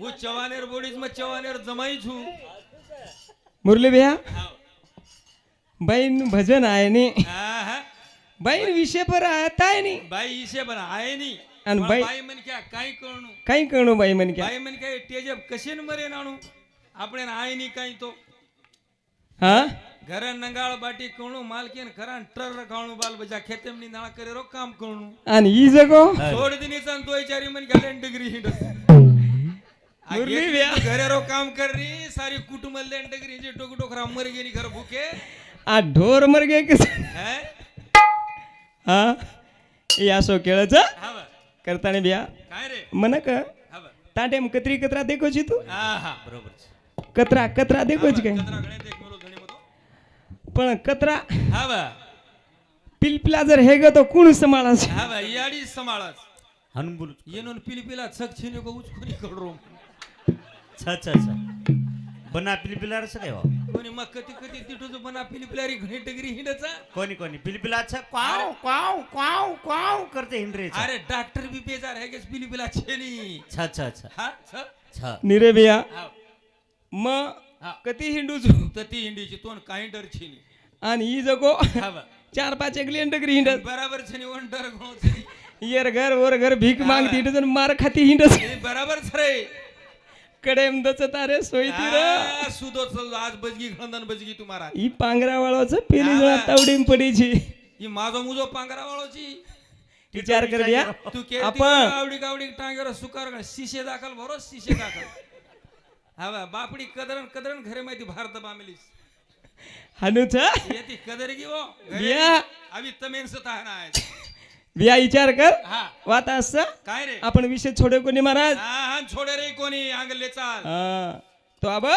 હું ચવાનેર બોડીઝમાં ચવાનેર જમાઈ છું. મુરલી ભૈયા હા. બાઈનું ભજન આય નહીં ભાઈ. વિશે પર આતા નહીં ભાઈ વિશે પર આય નહીં અને ભાઈ- ભાઈ મને ક્યાં કાંઈ કરણું? કઈ કરણું ભાઈ મને કે ભાઈ મને કે તેજબ કશે ને મરે નાણું? આપણે આય નહીં કાંઈ તો. હા? ઘરે નંગાળ બાટી કણું માલકીન ને ઘરા ટ્રર રખાણું બાલ બજા ખેતમની નાળા કરે રો કામ કણું. અને ઈ જગો? છોડ દીની નિશાન તોય ચારી મન ગાલે ડિગ્રી હિંડ. मुरली भैया घरे रो काम कर रही सारी कुटुंब लेन टक रही टोक टोकरा मर गेली घर भूखे आ ढोर मर गे कस हा? या सो केळच करताने बिया काय रे? मन का? ताटेम कतरी कतरा देखो छी तू? हा बरोबर. कतरा कतरा देखो छी काय? पण कतरा हा बा. पिलपिला जर हे ग तो कोण सांभाळास हा बा याडी सांभाळास हनबुल. येनोन पिलपिला छक छिने को उचकुरी करो अच्छा अच्छा अच्छा. बना आपली पिलार असं काय हो? कोणी मक्क कधी तिथूच पण बना प्लॅरी घंटगिरी हिंडचा? कोणी कोणी? पिलपिलाचा क्वाव क्वाव क्वाव क्वाव करते हिंडरे अरे डॉक्टर बी बेजार है गेस पिली पिला छेनी. अच्छा अच्छा अच्छा. निरे बिया म कती हिंडू तर ती हिंडीची तोंड काही डर छेनी. आणि ही जगो चार पाच एक लेंडकरी हिंड बराबर छेनी वन डर घणो घर वर घर भीक मागती हिंडत मार खाती हिंडत. बराबर सरे कडेमदच तारे सोयती र. सुदो चल आज बजगी खंदन बजगी तुम्हारा ही पांगरा वाळवाच पेली जुळा तावडीन पडीची. ही माझो मुजो पांगरा वाळवची विचार कर. तू के आपण गावडी गावडी टांगेवर सुकार शिशे दाखल भरो शिशे दाखल. हा बापडी कदरन कदरन घरे माहिती भारत बामेलीस. हनुचा येती कदर घेऊ हो. या अभी तमेन सताहना आहे विया विचार कर. वात अस. काय रे? आपण विषय छोडे कोणी महाराज? हा छोडे रे कोणी अंगले चाल. तो आबा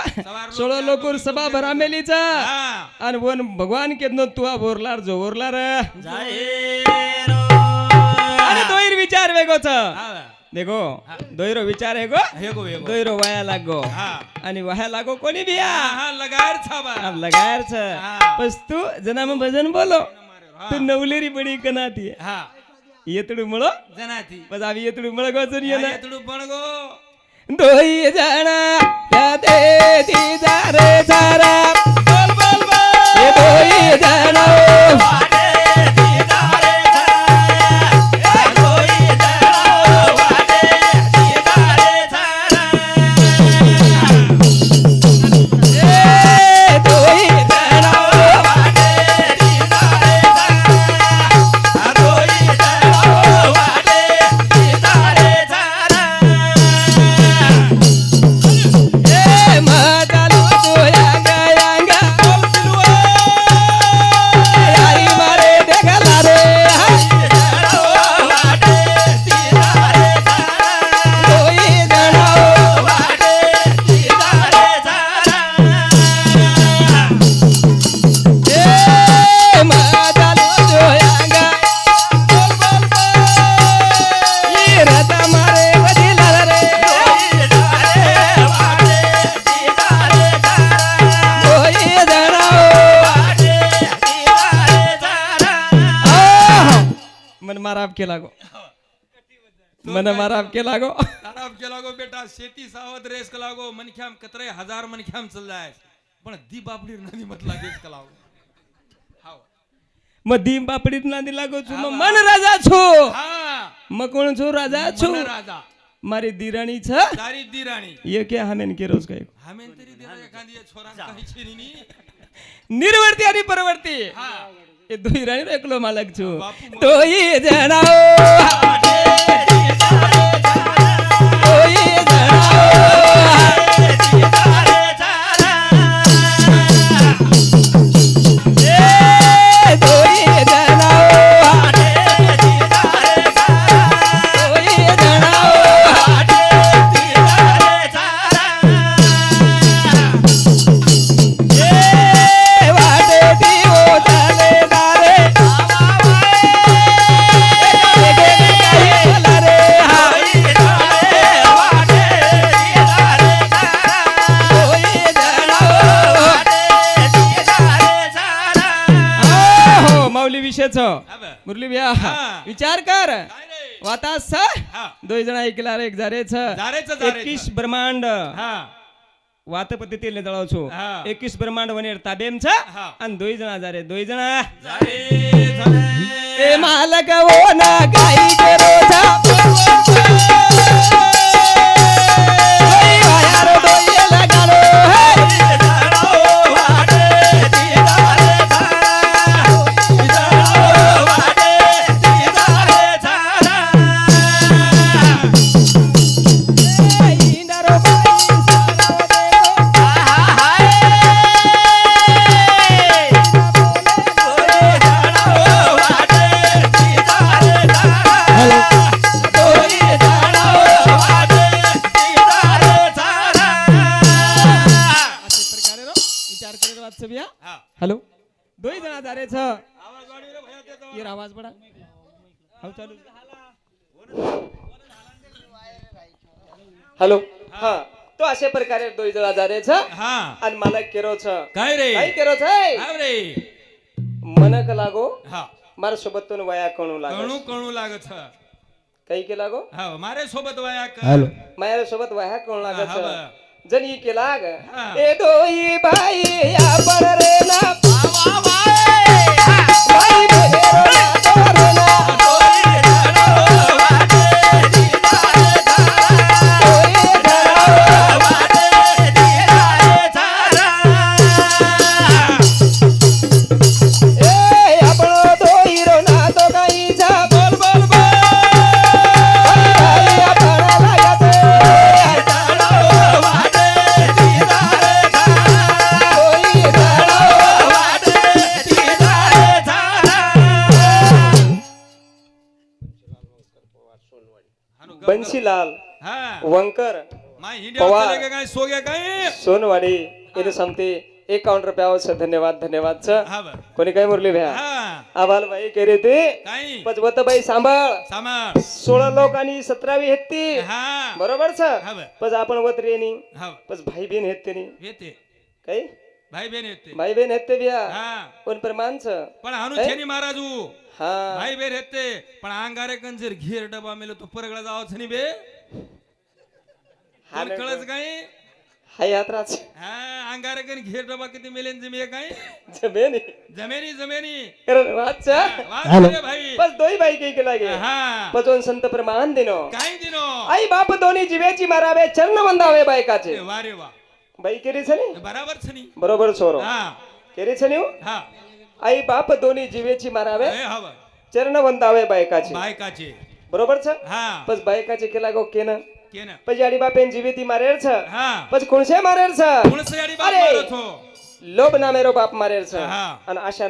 सोळा लोकूर सभा भरा मेलीचा आणि वन भगवान केदनो तू भोरलार जो भोरलार आणि दोईर विचार वेगोच. देखो दोईरो विचार हे गो हे दोईरो वाया लागो. हा. आणि वाया लागो कोणी बिया? हा लगायर छ हा. तू जना में भजन बोलो. तू नवलेरी बडी कनाती ઈયતડું મળો. જનાથી. બસ આવી ઈયતડું મળો ગો જરીએ ને ઈયતડું ભણગો દોઈ જણા રાતે દીદારે સારા બોલ બોલ બોલ. એ દોઈ જણા. મને મારા આપ કે લાગો મને મારા આપ કે લાગો તારા કે લાગો બેટા શેતી સાવધ રેસ કલાગો મન ખ્યામ કતરે હજાર મન ખ્યામ ચલ જાય પણ દી બાપડી નદી મત લાગે જ કલાગો હાવ મધી બાપડી નાની લાગો છું મ મન રાજા છું હા મ કોણ છું રાજા છું મન રાજા મારી દીરાણી છે તારી દીરાણી એ કે હામે ને કેરોસ કઈ હામેન તરી દીરા ખાંદી છોરા કહી છે ની નિર્વર્તી અને પરવર્તી હા એ દોઈ રાણી નો એકલો માલક છું બાપુ દોઈ જણાવો દોઈ दोन जण ऐकला रे एक जारेच जारेचं. एकवीस ब्रह्मांड हा वात पद्धतीने जळावছো हा. एकवीस ब्रह्मांड वनेर ताबेमच हा. आणि दोन जण जारे दोन जण. ए मालक ओ ना काही करोजा हॅलो. हा. तो अशा प्रकारे दोन जण जारे छ हा. आणि मला केरो छ काय रे? काय केरो छ रे? मनक लागो. हा. मार सोबत तो वया कणू लागो कणू कणू लागत ह. काही के लागो? हा मारे सोबत वया कर. हॅलो. माझ्या सोबत वया कणू हा, लागत हा, छ. बा. जणी के लाग हा. ए दोई बाई आपण रे ना. नंबर माय इंडिया काय? सोग्या काय? सोनवाणी धन्यवाद धन्यवाद कोणी काय मुरली भ्या? आभाल बाई के रे ते. पचवत बाई सांभाळ. सोळा लोक आणि सतरावी हेती बरोबर सर? पच आपण वत रेनी पच भाई बहीण हेते काही भाई बहीण हेते भाई बहीण हेते भ्या. पण प्रमाण पण अनुच्छेनी महाराजू. हा. भाई बहीण हेते पण अंगारे कंजर घेर डबा मेलो तो परगळा जावच नी बे. कळच काय? हाय यात्राच हा अंगारे कन घेर डबा किती मेलेन जमे काय? जमेनी. जमेनी जमेनी. वाचा. वाच रे भाई. बस दोई बाई काही केला गे हा. पचवून संत प्रमाण दिनो. काय दिनो? आई बाप दोन्ही जीवेची मारावे चरण वंदावे बायकाचे. वा रे वा. बाई केरी छनी बराबर छनी बरोबर सोरो हा. केरी छनी हो? हा. आई बाप दोन्ही जीवेची मारावे चरण वंदावे बायकाचे. बायकाचे. बरोबर छ हा. पस बायकाचे केला गो केन. केन पस याडी बापेन जीवेती मारेर छ हा मारेर छ कोणस याडी बाप अरे! मारत हो लोभ नामेरो बाप मारेर हा. आशा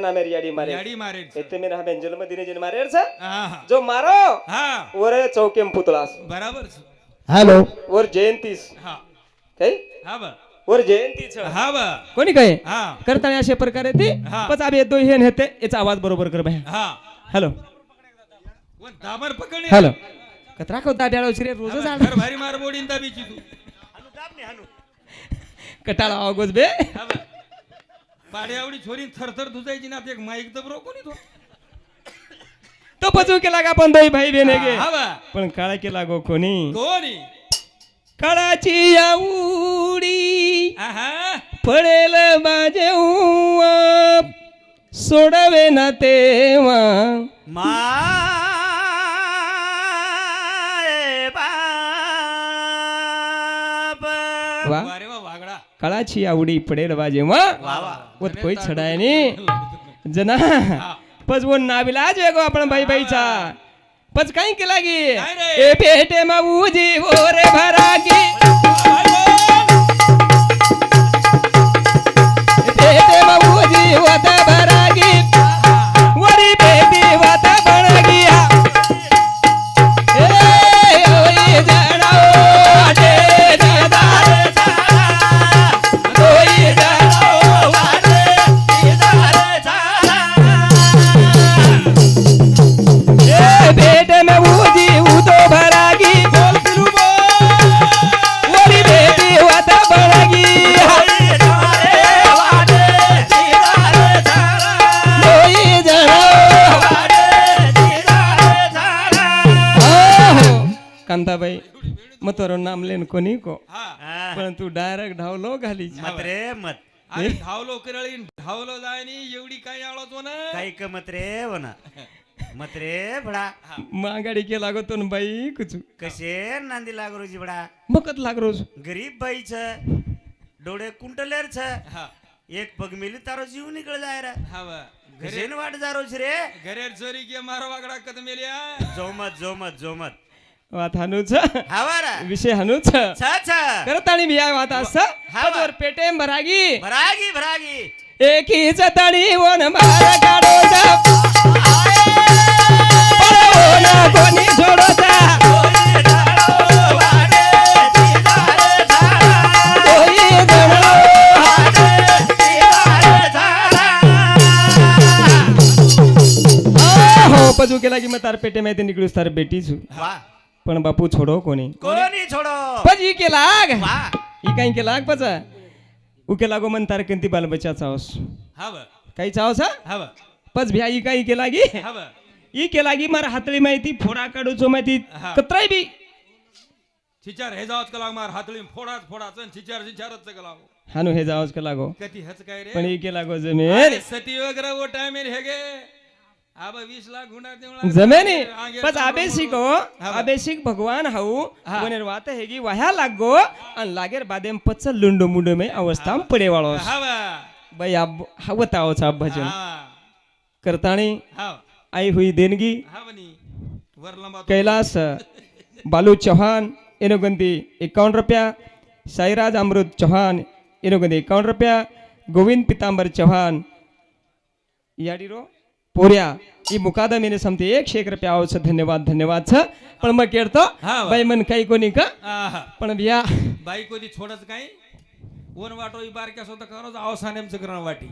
इथे मेरा हमें जन्म दिने जन मारेर छ हा हा जो मारो हा वर चौकेम पुतळास बराबर छ. हॅलो वर जयंतीस हा काही हा बा वर जयंतीच हा बा कोणी काय हा करताना अशा प्रकारे ते हा. येतो हे नेते याचा आवाज बरोबर कर बाय हा हॅलो वन दाबर पकडणे हॅलो कतरा को दाड्याळो रे रोजच घर भारी मार बोडीन दाबीची तू कटाळा आगोज बे हा बा। पाड्या एवढी छोरी थरथर धुजायची ना ते एक माईक दबरो कोणी तो? तो पचू केला का पण दोई भाई बेने गे हा बा पण काळा केला गो कोणी कोणी काळाची उडी आहा पडेल माझे उवा, सोडवे ना तेव्हा। माय वा. काळाची आवडी पडेल बाजे वा वत कोई छडायनी जना. पच वो नाविलाज वेगो आपण बाई बाईचा पच काही केला गी? ए पेटे मा उजी ओरे भरागी. पेटे मा उजी वत बाई मग तर नाम लेन कोणी को. पण तू डायरेक्ट धावलो घाली मत रे मत. अरे धावलो करळी धावलो जायनी एवढी काय आळत हो ना काही क मत रे वना मत रे बडा. मागाडी केला गो तो बाई कुचू. कसे नांदी लाग रोजी बडा. मकत लाग रोज. गरीब बाईच डोळे कुंटलेर छ हा. एक पग मिली तारो जीव निकळ जाय रे. घरेन वाट जा रोज रे. घरे चोरी के मारो वागडा कद मेल्या जोमत जोमत जोमत. वात हानूच. विषय हानूच. छ छ करत आणि वात असं पेटे भरागी. भरागी भरागी. एकीच तणी वन मार काढोचा पळवून कोणी सोडोचा तोही जणो. हो पजू केला की मग तार पेटे माहिती निकळूस तार बेटीच वा. पण बापू छोडो कोणी? कोणी छोडो? पजी केला वा. ही काही केला पचा. उके लागो मन तार कंती बाल बच्चा चावस. हा बा. काही चावस हा? बा. पच भ्या ही काही केला की हा बा. ही केला की मार हातळी माहिती फोडा काढूचो माहिती हा. कत्राय बी. चिचार हे जावच कलाग मार हातळी फोडाच फोडाच आणि चिचार चिचारच कलाग हानू हे जावच का लागो. कधी हच काय रे? पण ही केला गो. जमेन अरे सती वगैरे वो टाइम हे गे आबा वीस लाख गुणा देवळा जमेनी. आगे पच समोर आबेसिक बरोबर. हो. हा बा. आबेसिक भगवान हाऊ. हा. वनेर वात हे की वह्या लागो. आणि लागेर बादेम पच लुंडो मुंडो में अवस्था पडे वाळो. हा बा. बाई अब हवत आवचा भजन. हा. करताणी हा. आई हुई देणगी हा बनी. वर लंबा तो- कैलास बालू चौहान एनोगंती एकावन्न रुपया साईराज अमृत चौहान एनोगंती एकावन्न रुपया गोविंद पितांबर चौहान याडीरो पोऱ्या ಈ ಮುಖಾದಮೇನೆ ಸಂತೆ ಏಕ್ ಶೇಕ್ ರೂಪಾಯಿ आवश्यक धन्यवाद धन्यवाद छ पण मग केडतो हा वा. बाई मन काही कोणी का आहा. पण बिया बाई कोणी छोडच काय ओन वाटो ही बारक्या स्वतः करोच अवसानेमचं करण वाटी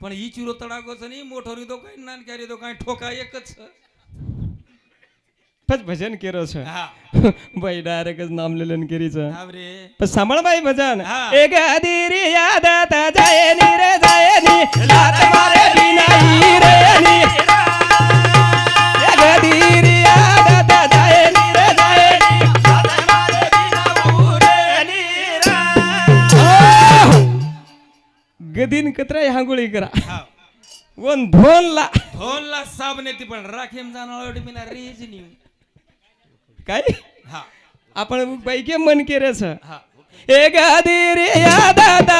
पण ही चिरो तडाकोच नाही मोठोरी तो काय नान क्यारी तो काय ठोका एकच पच भजन केरो छ हा. बाई डायरेक्टच नाम लेलन केरीच. रे पण सांभाळ बाई भजन. एक अधीरी याद आता जायनी रे जायनी. लात मारे बिनाई रे नी. एक अधीरी याद आता जायनी रे जायनी. आह! गदीन कत्र हांगुळी करा. वन धोन ला धोनला साब नेती पण राखेम जाणार बिना रेज नी काय? हा. आपण बाई के मन केरेच हा. एक अधीरी याद आता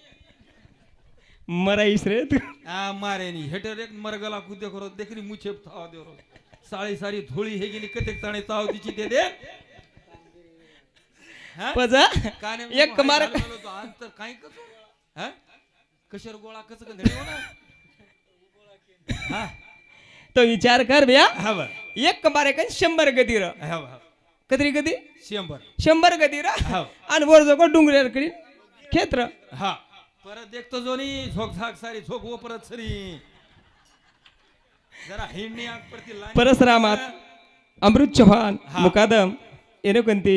मराईस रे तू. आ मारेनी हेटर एक मरगला कुदे करो देखरी मुछेप थावा देरो साळी सारी धुळी हे गेली कतेक ताणे ताव दिची दे दे. हा? पजा काने एक कमार मार लागलो तो आज काय कसो? हा? कशर गोळा कस गंधळे ना. हा? तो विचार कर भैया. हा बर. एक मारे कन शंभर गती र. हा बर. कतरी शंभर. शंभर गती र. हाव. आणि वर जो डोंगऱ्याकडे खेत्र हा. परत देखतो जोनी झोक झाक सारी झोक वो परत सरी. जरा हिंडणी आग परती लाईन परसरामात अमृत चौहान हा. मुकादम येनो कोणती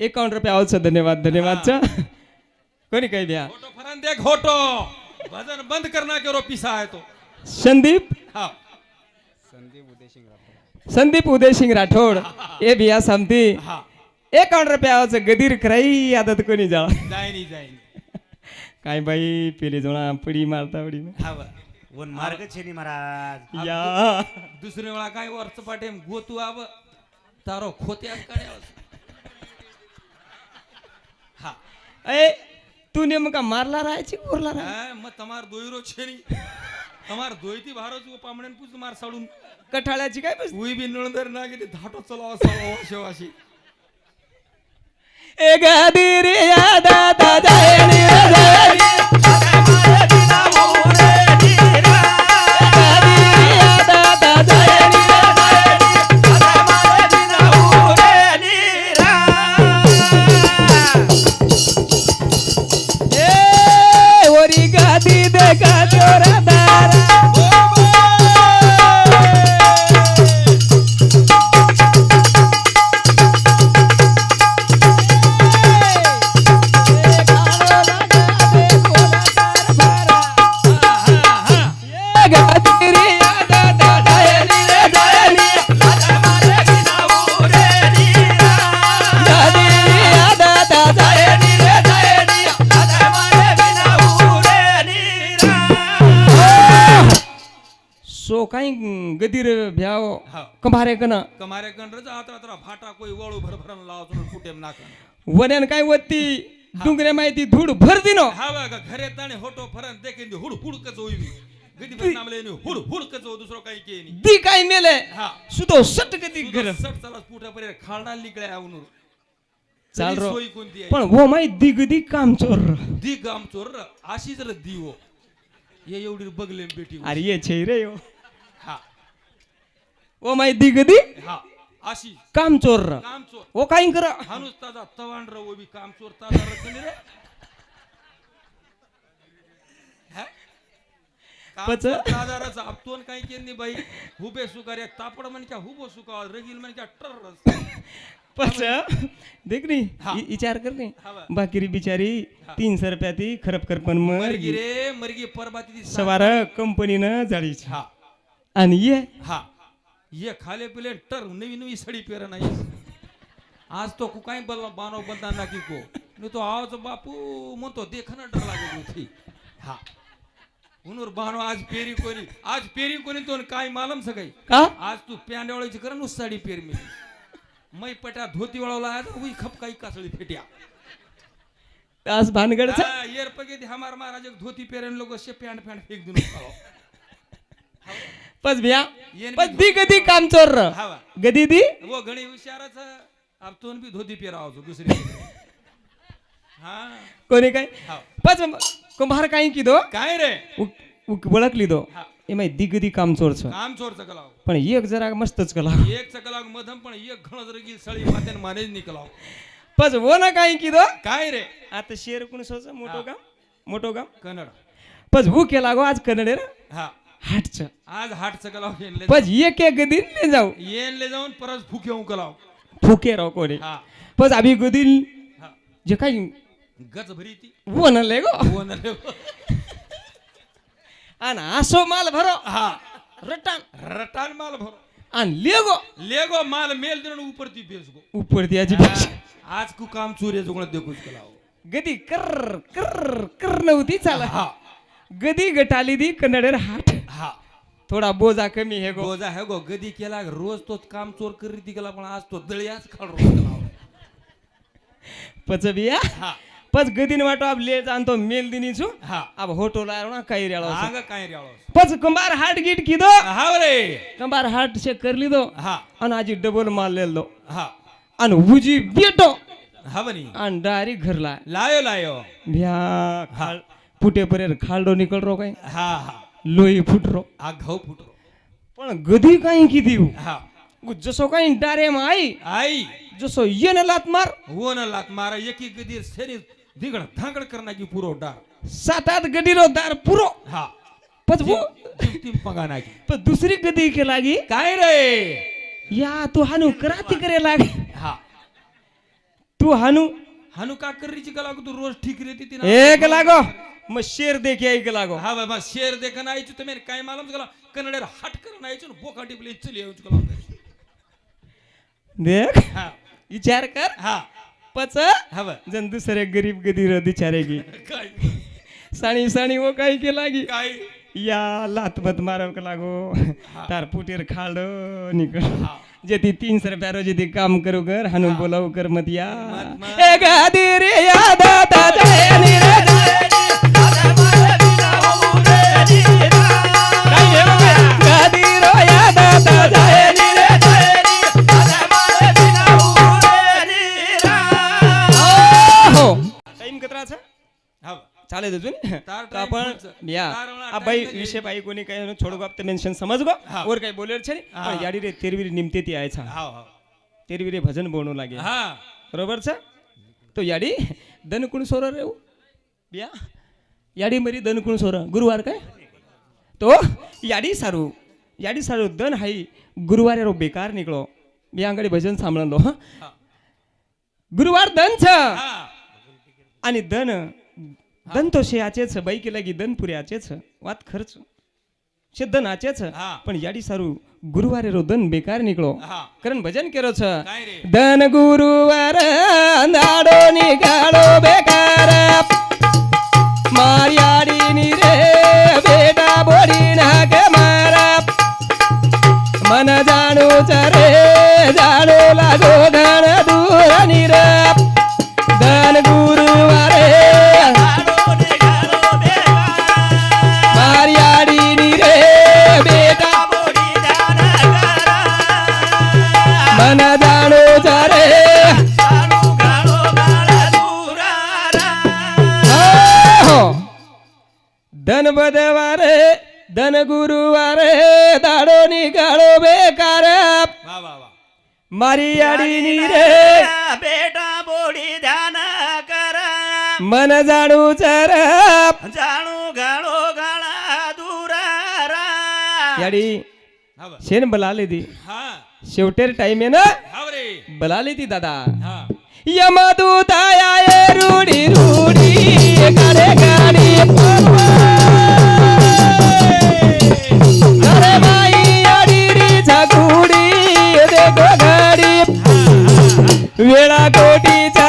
एकावन्न रुपये आवचं धन्यवाद धन्यवाद च कोणी काही द्या? होटो फरान देख होटो भजन बंद करना के रो पिसा है तो. संदीप? हा. संदीप उदय सिंग राठोड. ए बिया समती हा. एकावन्न रुपये आवचं गदीर कराई आदत कोणी जा जायनी जायनी काय बाई पेले जोडा पडी मारता पडी मार्ग छेनी महाराज. या. दुसऱ्या वेळा काय वरच पाठे गोतू आब तारो खोत्या कड्या हा. ए तू नेमका मारला राहायची बोरला राहाय मग तमार दोयरो छेनी. तमार दोयती भारो तू पामण्यान पूज मार साडून. कठाळ्याची काय बस उई बी नळदर ना गेली धाटो चलावा सावा वाशे वाशी ए गादी रे या दादा હા कंभारे कन કમારે કન રજા આતરા તરા ફાટા કોઈ વળું ભર ભરન લાવો તો ફૂટેમ નાખે वड्यान काय वत्ती डुंगरे माहिती धूड भर दिनो હા વાગા ઘરે તાણે હોટો ફરન દેખીને દી હુડ હુડ કચો ઉઈવી ગડી પર નામ લેની હુડ હુડ કચો દુસરો કાઈ કે ની दी काय मेले હા सुतो सट गदी घर સટ સલાસ પૂઠા પર ખાડા નીકળ્યા આવનું चाल रो सोय कोणती आहे पण वो माही दिगदी काम चोर दी गाम चोर अशी जर दिवो ये एवढी बगले बेटी अरे ये छे रे यो हा वो माही दिगदी. हा अशी काम चोर काम चोर वो काही कर हानुस ताजा तवांड रवो बी काम चोर ताजा रचनी रे? काम पच- चोर ताजा रच आपतोन काही केली बाई. हुबे सुकार एक तापड म्हण क्या हुबो सुका रगील म्हण क्या टर पच. देख नी हा. इ- विचार कर नी हा बा. बाकीरी बिचारी तीन सौ रुपया ती खरप कर पण मरगी मर रे मरगी परबाती ती सवार कंपनीनं जाळीची. हा. आणि ये. हा. ये खाले पिले टर नवी नवी सडी पेर नाही. आज तो कुकाई बल बानो बंदा ना की को. नाही तो आवाज बापू म्हणतो देखना डर लागेल होती हा. उनवर बानो आज पेरी कोणी आज पेरी कोणी तो काय मालम सकाळी का? आज तू प्यांड्यावळीची कर नु साडी पेर मी. मै पट्या धोती वळवला आज उई खप काही कासळी फेट्या. आज भानगडचा? हा, येर पगे ती हमार महाराज धोती पेरेन लोक शे पॅन्ट पॅन्ट फेक देऊन पच भ्या येन पच बी दी गदी काम चोर हावा गदी दी? वो घणी हुशारच अब तो भी धोती पेरावतो दुसरी हा. कोणी काय. पच कुंभार काही की दो? काय रे? ओळखली दो. ए माही दिगदी काम चोर छ. काम चोर चकलाव पण एक जरा मस्तच कला एक चकलाव मधम पण एक घण जर गेली सळी मात्यान मानेज निकलाव पच वो ना काही की दो? काय रे? आता शेर कोण सोच मोठो. गाव? मोठो गाव? कन्नड. पच हू केला गो आज कन्नडे रे हा. हाटच आज हाट चकलाव येनले पच एक एक गदी ले जाऊ. येनले जाऊन परत फुके कलाव. फुके राव कोणी हा. पच आम्ही गदी हा. जे काही गज भरी ती. वो न ले गो. वो न रे आणि असो माल भरो. हा. रटान. रटान माल भरो. आणि ले गो. लेगो माल मेल दिन ऊपर ती बेस गो ऊपर त्याची हा, आज कु काम चोरी जुगण देखूच कलाव. गदी कर कर कर नव्हती चाला हा. गदी गटाली दी कन्नडेर हाट. हा. थोडा बोजा कमी हे गो. गोजा है गो गदी केला रोज तोच काम चोर करी ती गेला पण आज तो दळ्याच खाल रोज बिया. हा. पच गदीन वाटो अब ले जाणतो मेल दिनी छु. हा. अब होटो लायो ना काही रेळो आग काय रे आळस पच कंबार हाट गीट किदो. हा रे कंबार हाट से कर लिदो. हा. आणि आजी डबल माल लेल दो हा. आणि उजी बेटो. हा बनी. आणि डायरी घरला लायो. लायो भ्या खाल. फुटे परेर खालडो निकल रो काही हा हा. लोई फुटरो. आ घाव फुटरो. पण गदी काही किती हा? जसो काही डारे आई आई. जसो येन लात मार. वो न लात मारा एकी गदी सेरी दिगड धांगड करना की पुरो डार. सात आठ गडीरो दार पुरो. हा. वो दुसरी गदी के लागी? काय रे? या तू हानू कराती करे लागे. हा. तू हानू हानू का करीची गला तू रोज ठीक रेती ती एक लागो. मग शेर देखे एक लागो. हा बाबा शेर देखन आयची तुम्ही? काय मालूम गला कन्नडेर हट करून आयची ना बोका टिपली चली येऊच गला देख. हा. विचार कर. हा. पच. हा बा जन दुसरे गरीब गदी र बिचारे की काय? साणी साणी वो काही के लागी? काय? या लातबत मारव लागो? तार पुटेर खाडो निकळ जेती तीन सर प्यारो जेती काम करू कर हानू बोलाव कर मत या. ए गादी रे गादी आता जयनी चालेल अजून? आपण या. बाई विषय बाई कोणी काय छोड बाप ते मेन्शन समज गो वर काही छे याडी रे तेरवी निमते ती आहे छान तेरवी रे भजन बोलू लागेल. बरोबर छ तो याडी दन कुण सोर रे याडी मरी दन कुण सोर. गुरुवार काय? तो याडी सारू. याडी सारू दन हाई. गुरुवार रो बेकार निकलो. मी अंगडे भजन सांभळलो हा. गुरुवार दन छ. आणि दन शे आचेच बाई के लागी धन पुरे आचेच वात खर्च शे धन आचेच. पण याडी सारू गुरुवारे रो धन बेकार निकळो. हा. कारण भजन केरो छ धन गुरुवार नाडो निकाळो बेकार. मार्याडी नि रे बेटा बोडी नाग मारा. मन जाणू रे जाणू लागो धन दूर निर धन गुरुवारे धन बदवार धन गुरुवार दाडो निघाडो बेकार. मारी आडी रे. बेटा बोडी ध्यान करा. मन जाणू चर जाणू गाळो गाळा दूर याडी शेन बला ती. शेवटेर टाइम आहे ना? बला ती दादा. हा यमदूताया ये रूढी रूढी गाडे गाडी अरे बाई अडीडी झगुडी देखो गाडी वेळा कोटीचा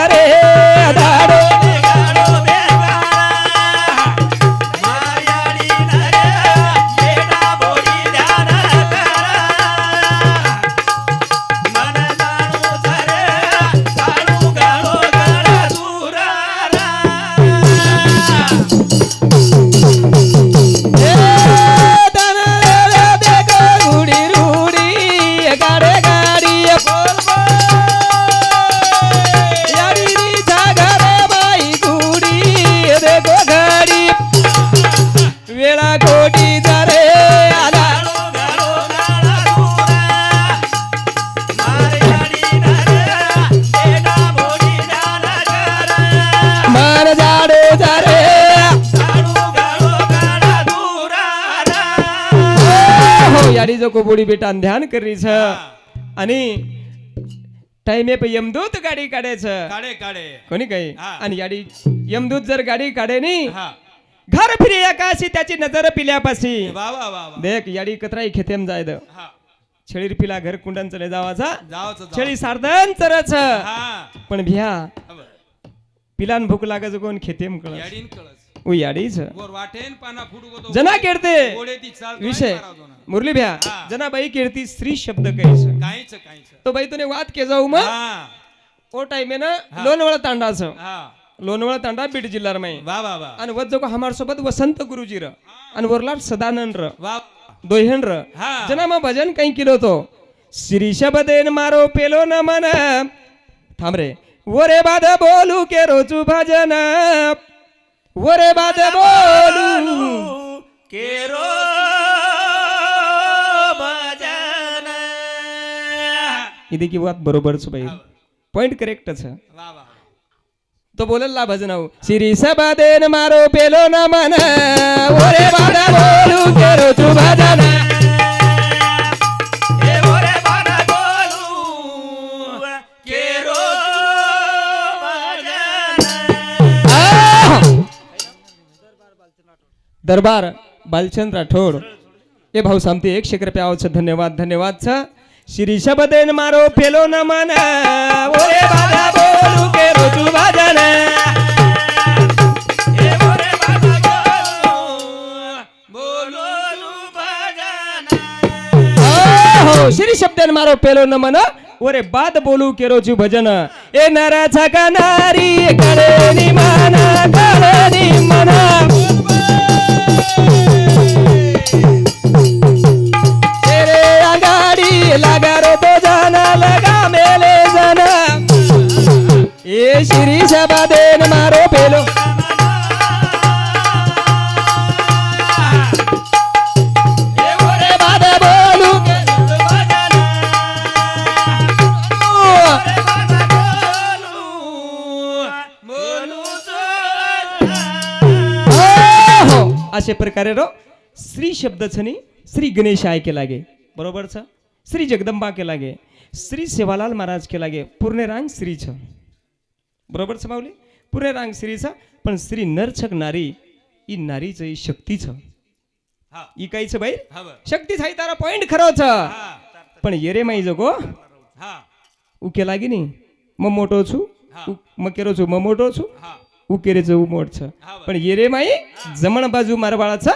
जो कोबोडी बेटा ध्यान करी छ आणि टाइमे पे यमदूत गाडी छ काढे काढे. कोणी काही. आणि याडी यमदूत जर गाडी काढे नी घर फिरी आकाशी त्याची नजर पिल्यापाशी. देख याडी कतराई खेतेम जायद. छेळीर पिला घर कुंडन चले जावाचा. जावच जाव. छेळी सारदन चरच. पण भ्या. पिलान भूक लागायचं कोण खेतेम कळस. ओ याडीच वर वाटेन पाना फुटू गो जना केडते. विषय. मुरली भ्या. जना बाई केडती स्त्री शब्द कहीस काहीच काहीच. तो बाई तुने वाद के जाऊ मग? ओ टाइम आहे ना लोणवळा तांडाच. लोणवळा तांडा बीड जिल्ह्यार माई आणि वत जो हमार सोबत वसंत गुरुजी र. आणि वरला सदानंद र. दोहेन र. जना मग भजन काही केलो तो? शिरीष बदेन मारो पेलो न मन. थांब रे. वरे बाद बोलू के रोजू भजन. वरे बाद बोलू. केरो इथे की वाद बरोबरच बाई पॉइंट करेक्टच वा वा. तो बोलला भजन शिरीष बदेन मारो पेलो न मन. वरे बाद बोलू के रोजू भजन. दरबार बालचंद राठोड. ए भाऊ सामती एकशे कृपया आवच धन्यवाद धन्यवाद छ श्री शबदेन मारो फेलो न मन. भजन श्री शब्देन मारो पेलो न मन. ओरे बाद बोलू के रोज भजन. ए नरा छका नारी करे मना करे नि मना. प्रकारे श्री शब्द छनी श्री गणेश आय के लागे बरोबर छ श्री जगदंबा के लागे श्री सेवालाल महाराज के लागे पूर्ण रांग श्री छ बरोबर छ माऊली? पूर्ण रांग श्री छ पण श्री नरछक नारी ई नारी ई शक्ती छ ई काही छ बाई शक्ती छ तारा पॉइंट खरो छ पण येरे माई जगो। के लागे नी म मोटो छु म केरो छु म मोटो छु उकेरे उकेरेचं उमोडच पण येरे माई जमण बाजू मारबाळाचा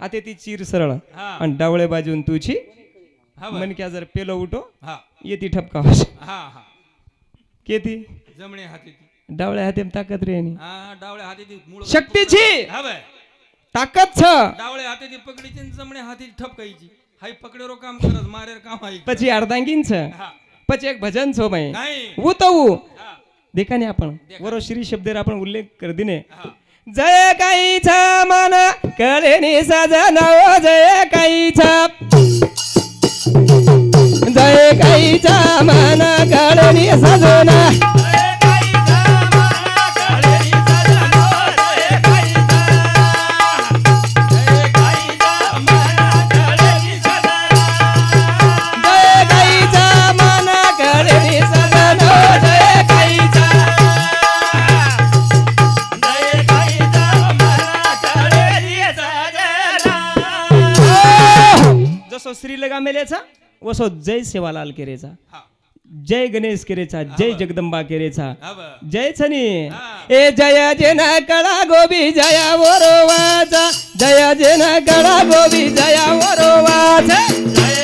आता ती चीर सरळ. आणि डावळे बाजून तुझी. मनक्या जर पेलो उठो येती ठपका केती? जमणे हाती डावळ्या हाती ताकद रे डावळ्या हाती शक्तीची! ताकद छ! डावळे हाते ती पकडीची जमणे हाती ठपकायची. हाय पकडे रो काम करत मारेर काम आहे पची अर्धांगीन छ. पच एक भजन छो माई. उतवू देखा नाही आपण बरोबर श्री शब्देर आपण उल्लेख कर दिने जय काहीचा मन कळे साजन जय काहीचा जय काहीचा मन कळे साजना। श्रीलगामेलेचा वसो जय सेवालाल केरेचा. जय गणेश केरेचा जय जगदंबा केरेचा. जय छनी ए जया जेना कळा गोबी जया वरोवाचा जय जेना कळा गोबी जया वरोवाचा जय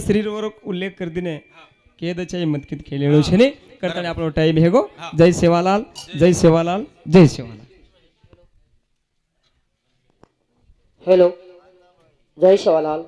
શરીરવરો ઉલ્લેખ કરી દીને કેદ છે એ મતકીત ખેલેલો છે ને કરતા આપણો ટાઈમ હેગો જય સેવાલાલ જય સેવાલાલ જય સેવાલાલ હેલો જય શિવાલાલ